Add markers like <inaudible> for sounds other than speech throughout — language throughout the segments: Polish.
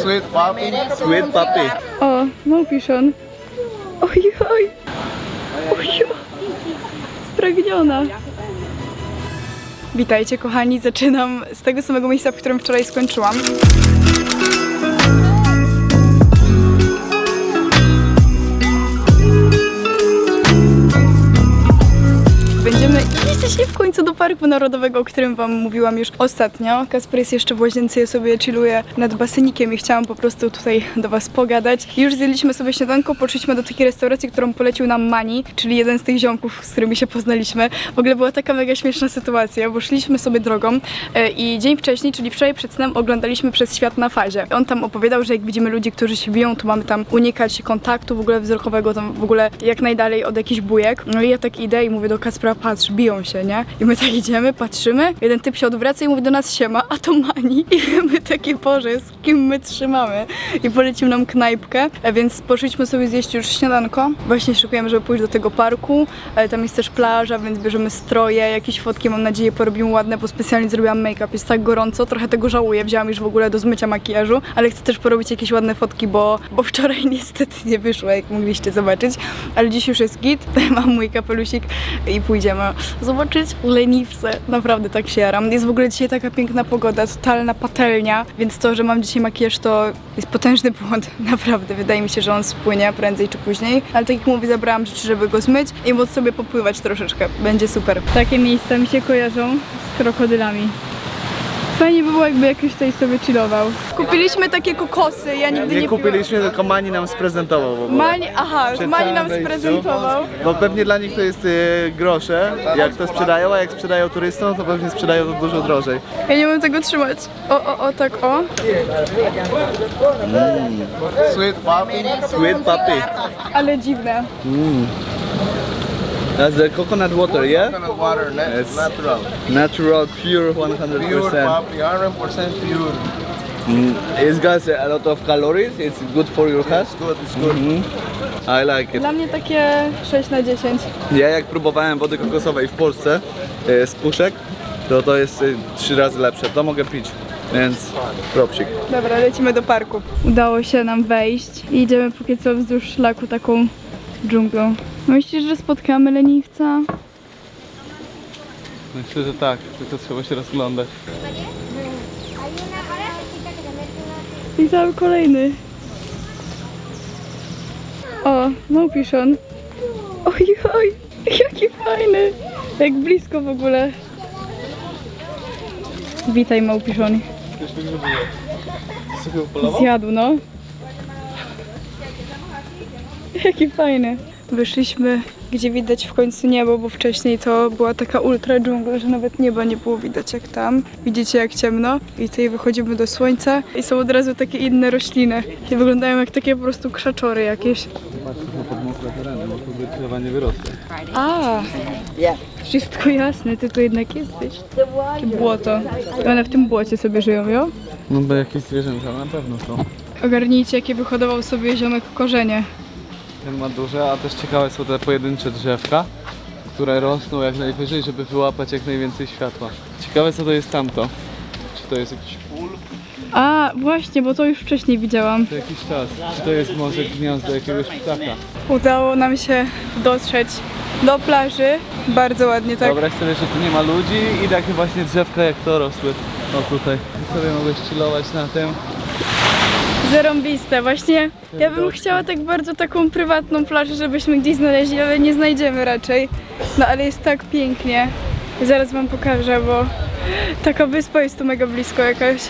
Sweet puppy. Sweet puppy. O, małpiszon. Oj, oj. Oj, spragniona. Witajcie kochani, zaczynam z tego samego miejsca, w którym wczoraj skończyłam. Iść dzisiaj w końcu do Parku Narodowego, o którym Wam mówiłam już ostatnio. Kasper jest jeszcze w łazience, ja sobie chilluję nad basenikiem i chciałam po prostu tutaj do Was pogadać. Już zjedliśmy sobie śniadanko, poszliśmy do takiej restauracji, którą polecił nam Mani, czyli jeden z tych ziomków, z którymi się poznaliśmy. W ogóle była taka mega śmieszna sytuacja, bo szliśmy sobie drogą e, i dzień wcześniej, czyli wczoraj przed snem oglądaliśmy przez świat na fazie. On tam opowiadał, że jak widzimy ludzi, którzy się biją, to mamy tam unikać kontaktu w ogóle wzrokowego, tam w ogóle jak najdalej od jakichś bujek. No i ja tak idę i mówię do Kacpra, patrz, biją się, nie? I my tak idziemy, patrzymy, jeden typ się odwraca i mówi do nas siema, a to Mani. <laughs> I my takie, Boże, z kim my trzymamy? I polecił nam knajpkę, e, więc poszliśmy sobie zjeść już śniadanko. Właśnie szykujemy, żeby pójść do tego parku. Tam jest też plaża, więc bierzemy stroje, jakieś fotki, mam nadzieję, porobimy ładne, bo specjalnie zrobiłam make-up. Jest tak gorąco, trochę tego żałuję, wzięłam już w ogóle do zmycia makijażu, ale chcę też porobić jakieś ładne fotki, bo, bo wczoraj <laughs> niestety nie wyszło, jak mogliście zobaczyć. Ale dziś już jest git, <laughs> mam mój kapelusik i pójdziemy zobaczyć leniwce. Naprawdę tak się jaram. Jest w ogóle dzisiaj taka piękna pogoda, totalna patelnia, więc to, że mam dzisiaj makijaż to jest potężny błąd. <laughs> Naprawdę, wydaje mi się, że on spłynie prędzej czy później. Ale tak jak mówię, zabrałam rzeczy, żeby go zmyć i móc sobie popływać troszeczkę. Będzie super. Takie miejsca mi się kojarzą z krokodylami. Fajnie by było, jakby jakiś tutaj sobie chillował. Kupiliśmy takie kokosy, ja nigdy nie, Nie kupiliśmy, tylko Mani nam sprezentował w ogóle. Mani, aha, Przed Mani nam wejściu. sprezentował. Bo pewnie dla nich to jest y, grosze, jak to sprzedają, a jak sprzedają turystom, to pewnie sprzedają to dużo drożej. Ja nie umiem tego trzymać. O, o, o, tak, o. Sweet puppy. Sweet puppy. Ale dziwne. That's the coconut water, yeah? Coconut water, na- It's- natural. Natural, pure, Pure 100%. puppy, 100% pure. Mm, It got a lot of calories, it's good for your health. It's good, it's good. I like it. Dla mnie takie 6 na 10. Ja jak próbowałem wody kokosowej w Polsce y, z puszek, to to jest y, trzy razy lepsze. To mogę pić, więc propsik. Dobra, lecimy do parku. Udało się nam wejść i idziemy póki co wzdłuż szlaku taką dżunglą. Myślisz, że spotkamy leniwca? Myślę, że tak, tylko trzeba się rozglądać. I tam kolejny. O, małpiszon. Oj, oj, jaki fajny. Jak blisko w ogóle. Witaj małpiszon. Zjadł, no. <laughs> Jaki fajny. Wyszliśmy, gdzie widać w końcu niebo, bo wcześniej to była taka ultra dżungla, że nawet nieba nie było widać jak tam. Widzicie jak ciemno. I tutaj wychodzimy do słońca i są od razu takie inne rośliny. I wyglądają jak takie po prostu krzaczory jakieś. Tereny, bo tu drzewa nie wyrosły. A, wszystko jasne, ty tu jednak jesteś. Czy błoto. I one w tym błocie sobie żyją, jo? No bo jakieś zwierzęta na pewno są. Ogarnijcie, jakie wyhodował sobie ziomek korzenie. Ten ma duże, a też ciekawe są te pojedyncze drzewka, które rosną jak najwyżej, żeby wyłapać jak najwięcej światła. Ciekawe co to jest tamto. Czy to jest jakiś pól, A, właśnie, bo to już wcześniej widziałam. czy jakiś czas? Czy to jest może gniazdo jakiegoś ptaka? Udało nam się dotrzeć do plaży. Bardzo ładnie, tak? Wyobraź sobie, że tu nie ma ludzi i takie właśnie drzewka jak to rosły. O tutaj. I sobie mogłeś chillować na tym. Zarąbiste, właśnie. Ja bym chciała tak bardzo taką prywatną plażę, żebyśmy gdzieś znaleźli, ale nie znajdziemy raczej. No ale jest tak pięknie. Zaraz wam pokażę, bo taka wyspa jest tu mega blisko jakaś.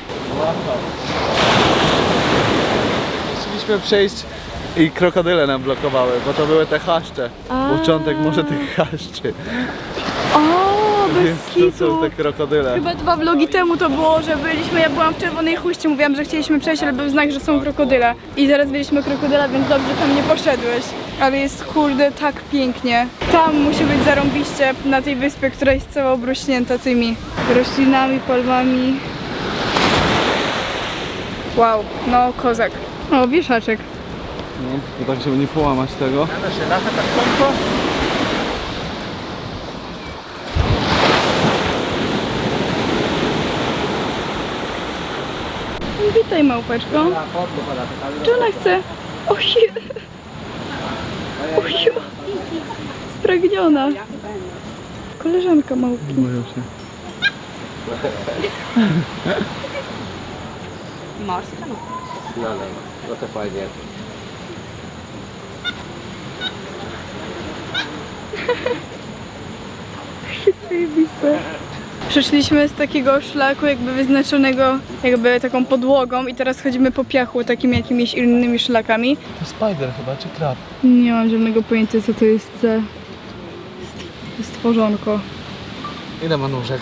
Chcieliśmy przejść i krokodyle nam blokowały, bo to były te chaszcze. Początek może tych chaszczy. O, bez Więc to są kitu. te krokodyle. Chyba dwa vlogi temu to było, że byliśmy, ja byłam w czerwonej chuście, mówiłam, że chcieliśmy przejść, ale był znak, że są krokodyle. I zaraz byliśmy krokodyla, więc dobrze tam nie poszedłeś. Ale jest kurde tak pięknie. Tam musi być zarąbiście na tej wyspie, która jest cała obrośnięta tymi roślinami, palmami. Wow, no kozak. O, wieszaczek. No, to tak, żeby nie połamać tego. Witaj małpeczko. Czy ona chce? Ojej. Ojej. Spragniona. Koleżanka małpki. Boją się. No, no, no to fajnie. <laughs> Zajebiste. Przeszliśmy z takiego szlaku jakby wyznaczonego jakby taką podłogą i teraz chodzimy po piachu takimi jakimiś innymi szlakami. To spider chyba, czy krab? Nie mam żadnego pojęcia co to jest za stworzonko. Ile ma nóżek?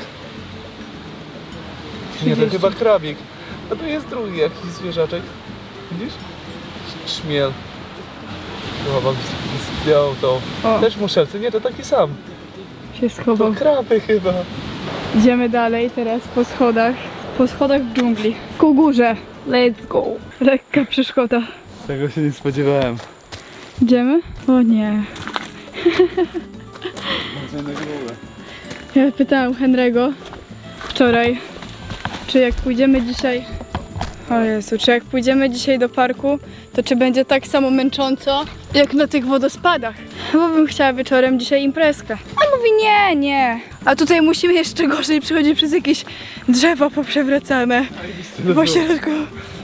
Nie, to chyba krabik. A tu jest drugi jakiś zwierzaczek. Widzisz? Szmiel. Chyba zdjął to. O. Też muszelcy, nie, to taki sam. Się schował. To kraby chyba. Idziemy dalej teraz po schodach. Po schodach w dżungli. Ku górze. Let's go. Lekka przeszkoda. Tego się nie spodziewałem. Idziemy? O nie. Ja pytałam Henry'ego wczoraj, czy jak pójdziemy dzisiaj. O Jezu, czy jak pójdziemy dzisiaj do parku, to czy będzie tak samo męcząco, jak na tych wodospadach? Bo bym chciała wieczorem dzisiaj imprezkę. Mówi nie, nie. A tutaj musimy jeszcze gorzej przychodzić przez jakieś drzewa poprzewracane. Po środku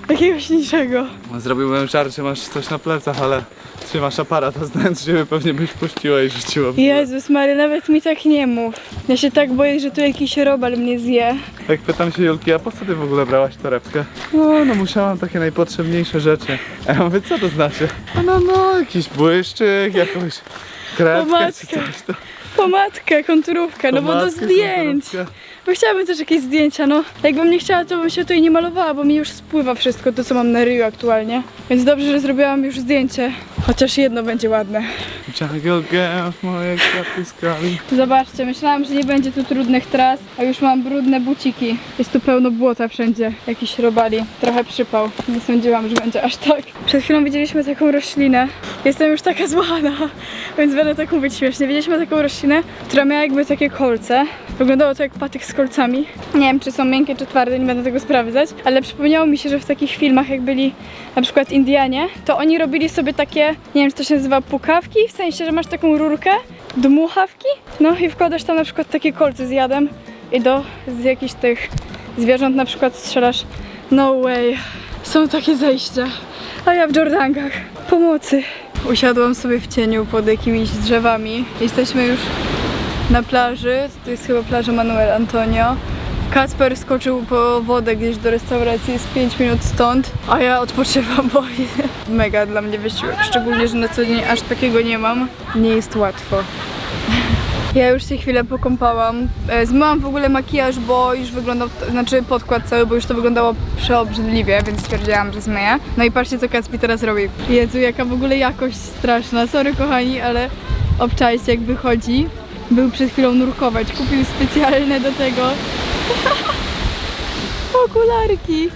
jakiegoś niczego. Zrobiłbym żart, że masz coś na plecach, ale trzymasz aparat, a znając siebie pewnie byś puściła i rzuciła. w górę. Jezus Mary, nawet mi tak nie mów. Ja się tak boję, że tu jakiś robal mnie zje. Jak pytam się Julki, a po co ty w ogóle brałaś torebkę? No, no musiałam takie najpotrzebniejsze rzeczy. A ja mówię, co to znaczy? A no, no, jakiś błyszczyk, jakąś kredkę czy coś tam. Pomadkę, konturówkę, no bo do Pomadkę, zdjęć. konturówkę. Bo chciałabym też jakieś zdjęcia, no. Jakbym nie chciała, to bym się tutaj nie malowała, bo mi już spływa wszystko to, co mam na ryju aktualnie. Więc dobrze, że zrobiłam już zdjęcie. Chociaż jedno będzie ładne. Jungle Girl w mojej kwiatki skali. Zobaczcie, myślałam, że nie będzie tu trudnych tras, a już mam brudne buciki. Jest tu pełno błota wszędzie, jakiś robali. Trochę przypał. Nie sądziłam, że będzie aż tak. Przed chwilą widzieliśmy taką roślinę. Jestem już taka złana, <laughs> więc będę tak mówić śmiesznie. Widzieliśmy taką roślinę, która miała jakby takie kolce. Wyglądało to jak patyk z kolcami. Nie wiem, czy są miękkie, czy twarde, nie będę tego sprawdzać, ale przypomniało mi się, że w takich filmach, jak byli na przykład Indianie, to oni robili sobie takie, nie wiem, czy to się nazywa pukawki, w sensie, że masz taką rurkę, dmuchawki, no i wkładasz tam na przykład takie kolce z jadem i do z jakichś tych zwierząt na przykład strzelasz. No way. Są takie zejścia. A ja w Jordankach. Pomocy. Usiadłam sobie w cieniu pod jakimiś drzewami. Jesteśmy już na plaży. To jest chyba plaża Manuel Antonio. Kasper skoczył po wodę gdzieś do restauracji, jest 5 minut stąd, a ja odpoczywam, bo <laughs> mega dla mnie wysiłek. Szczególnie, że na co dzień aż takiego nie mam. Nie jest łatwo. <laughs> Ja już się chwilę pokąpałam. E, Zmyłam w ogóle makijaż, bo już wyglądał, znaczy podkład cały, bo już to wyglądało przeobrzydliwie, więc stwierdziłam, że zmyję. No i patrzcie, co Kacpi teraz robi. Jezu, jaka w ogóle jakość straszna. Sorry kochani, ale obczajcie jak wychodzi. Był przed chwilą nurkować. Kupił specjalne do tego <laughs> okularki.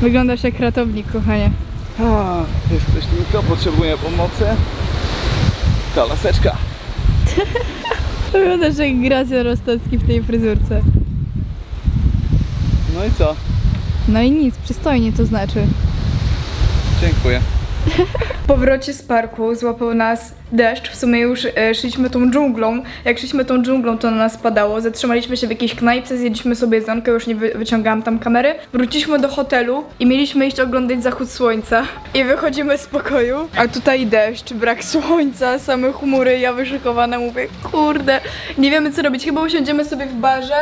Wyglądasz jak ratownik, kochanie. A, jest ktoś tylko, potrzebuje pomocy. Ta laseczka. <laughs> Wyglądasz jak Gracja Rostocki w tej fryzurce. No i co? No i nic, przystojnie to znaczy. Dziękuję. <laughs> Po powrocie z parku złapał nas deszcz. W sumie już e, szliśmy tą dżunglą. Jak szliśmy tą dżunglą, to na nas padało. Zatrzymaliśmy się w jakiejś knajpce, zjedliśmy sobie jedzonkę, już nie wy wyciągałam tam kamery. Wróciliśmy do hotelu i mieliśmy iść oglądać zachód słońca. I wychodzimy z pokoju, a tutaj deszcz, brak słońca, same chmury. Ja wyszykowana mówię, kurde, nie wiemy co robić. Chyba usiądziemy sobie w barze,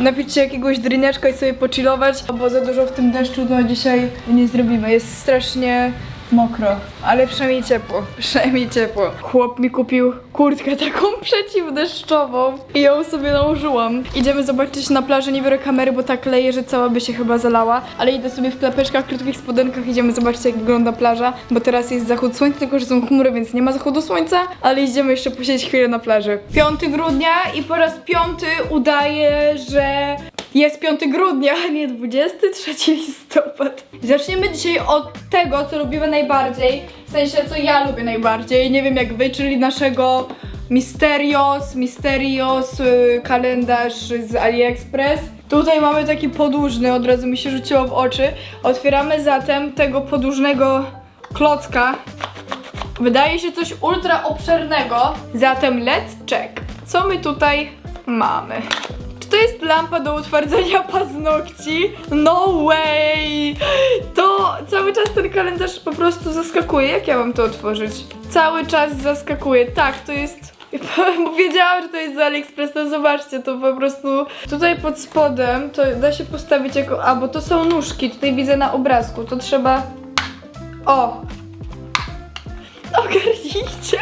napić się jakiegoś drineczka i sobie pochillować, bo za dużo w tym deszczu no dzisiaj nie zrobimy. Jest strasznie mokro, ale przynajmniej ciepło, przynajmniej ciepło. Chłop mi kupił kurtkę taką <laughs> przeciwdeszczową i ją sobie nałożyłam. Idziemy zobaczyć na plaży, nie biorę kamery, bo tak leje, że cała by się chyba zalała, ale idę sobie w klapeczkach, krótkich spodenkach, idziemy zobaczyć jak wygląda plaża, bo teraz jest zachód słońca, tylko że są chmury, więc nie ma zachodu słońca, ale idziemy jeszcze posiedzieć chwilę na plaży. 5 grudnia i po raz piąty udaje, że jest 5 grudnia, a nie 23 listopad. Zaczniemy dzisiaj od tego, co lubimy najbardziej. W sensie, co ja lubię najbardziej. Nie wiem jak wy, czyli naszego Misterios, Misterios y, kalendarz z AliExpress. Tutaj mamy taki podłużny, od razu mi się rzuciło w oczy. Otwieramy zatem tego podłużnego klocka. Wydaje się coś ultra obszernego. Zatem let's check. Co my tutaj mamy? To jest lampa do utwardzenia paznokci? No way! To cały czas ten kalendarz po prostu zaskakuje. Jak ja mam to otworzyć? Cały czas zaskakuje. Tak, to jest <laughs> wiedziałam, że to jest z AliExpress, to zobaczcie, to po prostu tutaj pod spodem to da się postawić jako, a bo to są nóżki, tutaj widzę na obrazku, to trzeba, o, ogarnijcie,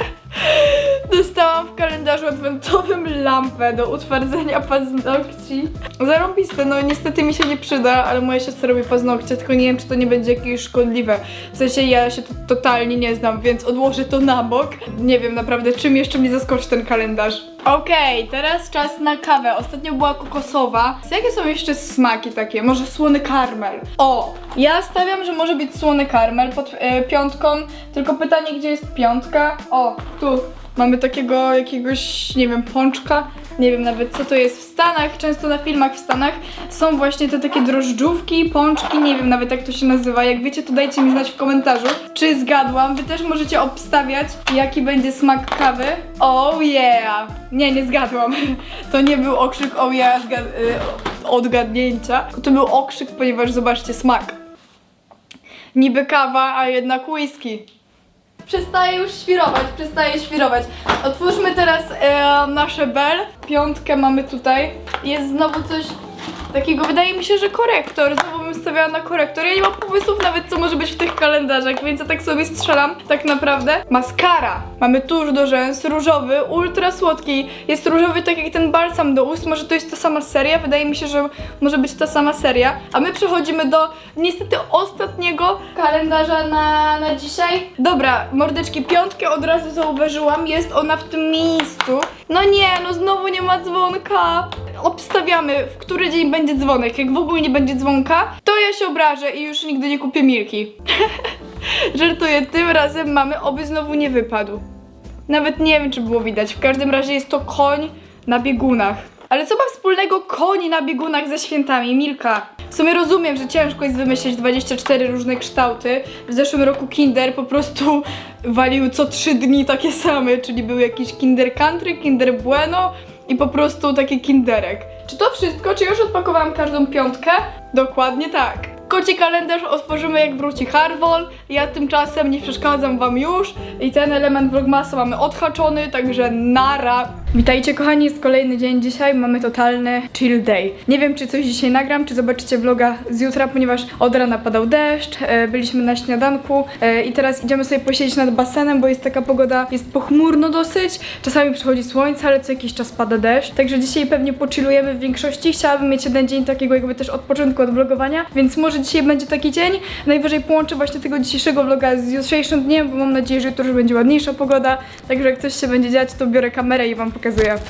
dostałam w kalendarzu adwentowym lampę do utwardzenia paznokci, zarąbiste, no niestety mi się nie przyda, ale moja siostra robi paznokcie, tylko nie wiem, czy to nie będzie jakieś szkodliwe, w sensie ja się tu totalnie nie znam, więc odłożę to na bok, nie wiem naprawdę, czym jeszcze mnie zaskoczy ten kalendarz. Okej, teraz czas na kawę. Ostatnio była kokosowa. Jakie są jeszcze smaki takie? Może słony karmel? O, ja stawiam, że może być słony karmel pod e, piątką. Tylko pytanie, gdzie jest piątka? O, tu. Mamy takiego jakiegoś, nie wiem, pączka. Nie wiem nawet co to jest w Stanach. Często na filmach w Stanach są właśnie te takie drożdżówki, pączki. Nie wiem nawet jak to się nazywa. Jak wiecie, to dajcie mi znać w komentarzu, czy zgadłam. Wy też możecie obstawiać, jaki będzie smak kawy. Oh yeah! Nie, nie zgadłam. <laughs> To nie był okrzyk oh yeah y, odgadnięcia. To był okrzyk, ponieważ zobaczcie smak. Niby kawa, a jednak whisky. Przestaje już świrować, przestaje świrować. Otwórzmy teraz e, nasze bel. Piątkę mamy tutaj. Jest znowu coś takiego, wydaje mi się, że korektor. Znowu bym stawiała na korektor. Ja nie mam pomysłów nawet, co może być w tych kalendarzach, więc ja tak sobie strzelam, tak naprawdę. Maskara. Mamy tusz do rzęs, różowy, ultra słodki. Jest różowy tak jak ten balsam do ust. Może to jest ta sama seria? Wydaje mi się, że może być ta sama seria. A my przechodzimy do niestety ostatniego kalendarza na, na dzisiaj. Dobra, mordeczki, piątkę od razu zauważyłam. Jest ona w tym miejscu. No nie, no znowu nie ma dzwonka. Obstawiamy, w który dzień będzie dzwonek. Jak w ogóle nie będzie dzwonka, to ja się obrażę i już nigdy nie kupię Milki. <laughs> Żartuję, tym razem mamy, oby znowu nie wypadł. Nawet nie wiem, czy było widać. W każdym razie jest to koń na biegunach. Ale co ma wspólnego koń na biegunach ze świętami? Milka. W sumie rozumiem, że ciężko jest wymyślić 24 różne kształty. W zeszłym roku Kinder po prostu walił co 3 dni takie same, czyli był jakiś Kinder Country, Kinder Bueno i po prostu taki Kinderek. Czy to wszystko? Czy już odpakowałam każdą piątkę? Dokładnie tak. Koci kalendarz otworzymy jak wróci Harwol. Ja tymczasem nie przeszkadzam wam już. I ten element vlogmasa mamy odhaczony, także nara. Witajcie kochani, jest kolejny dzień. Dzisiaj, mamy totalny chill day. Nie wiem czy coś dzisiaj nagram, czy zobaczycie vloga z jutra, ponieważ od rana padał deszcz, e, byliśmy na śniadanku e, i teraz idziemy sobie posiedzieć nad basenem, bo jest taka pogoda, jest pochmurno dosyć, czasami przychodzi słońce, ale co jakiś czas pada deszcz, także dzisiaj pewnie pochillujemy w większości, chciałabym mieć jeden dzień takiego jakby też odpoczynku od vlogowania, więc może dzisiaj będzie taki dzień, najwyżej połączę właśnie tego dzisiejszego vloga z jutrzejszym dniem, bo mam nadzieję, że jutro już będzie ładniejsza pogoda, także jak coś się będzie dziać, to biorę kamerę i wam quer dizer,